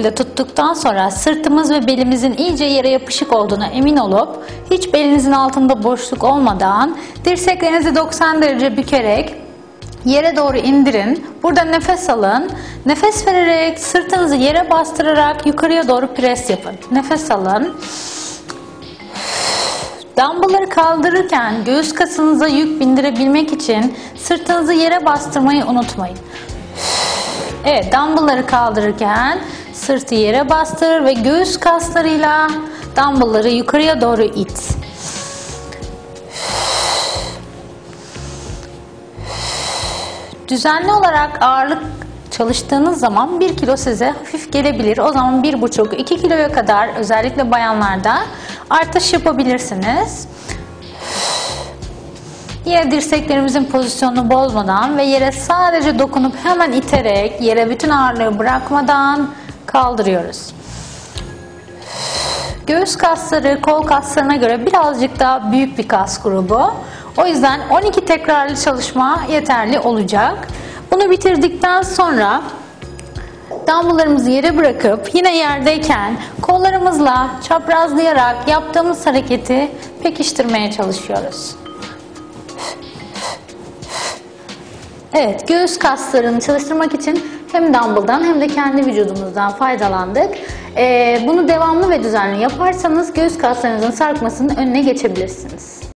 şekilde tuttuktan sonra sırtımız ve belimizin iyice yere yapışık olduğuna emin olup hiç belinizin altında boşluk olmadan dirseklerinizi 90 derece bükerek yere doğru indirin. Burada nefes alın. Nefes vererek sırtınızı yere bastırarak yukarıya doğru pres yapın. Nefes alın. Dumbbellları kaldırırken göğüs kasınıza yük bindirebilmek için sırtınızı yere bastırmayı unutmayın. Evet, dumbbellları kaldırırken sırtı yere bastır ve göğüs kaslarıyla dumbbellları yukarıya doğru it. Düzenli olarak ağırlık çalıştığınız zaman 1 kilo size hafif gelebilir. O zaman 1,5-2 kiloya kadar özellikle bayanlarda artış yapabilirsiniz. Yine dirseklerimizin pozisyonunu bozmadan ve yere sadece dokunup hemen iterek yere bütün ağırlığı bırakmadan kaldırıyoruz. Göğüs kasları kol kaslarına göre birazcık daha büyük bir kas grubu. O yüzden 12 tekrarlı çalışma yeterli olacak. Bunu bitirdikten sonra dumbbelllarımızı yere bırakıp yine yerdeyken kollarımızla çaprazlayarak yaptığımız hareketi pekiştirmeye çalışıyoruz. Evet, göğüs kaslarını çalıştırmak için hem dumbbell'dan hem de kendi vücudumuzdan faydalandık. Ee, bunu devamlı ve düzenli yaparsanız göğüs kaslarınızın sarkmasının önüne geçebilirsiniz.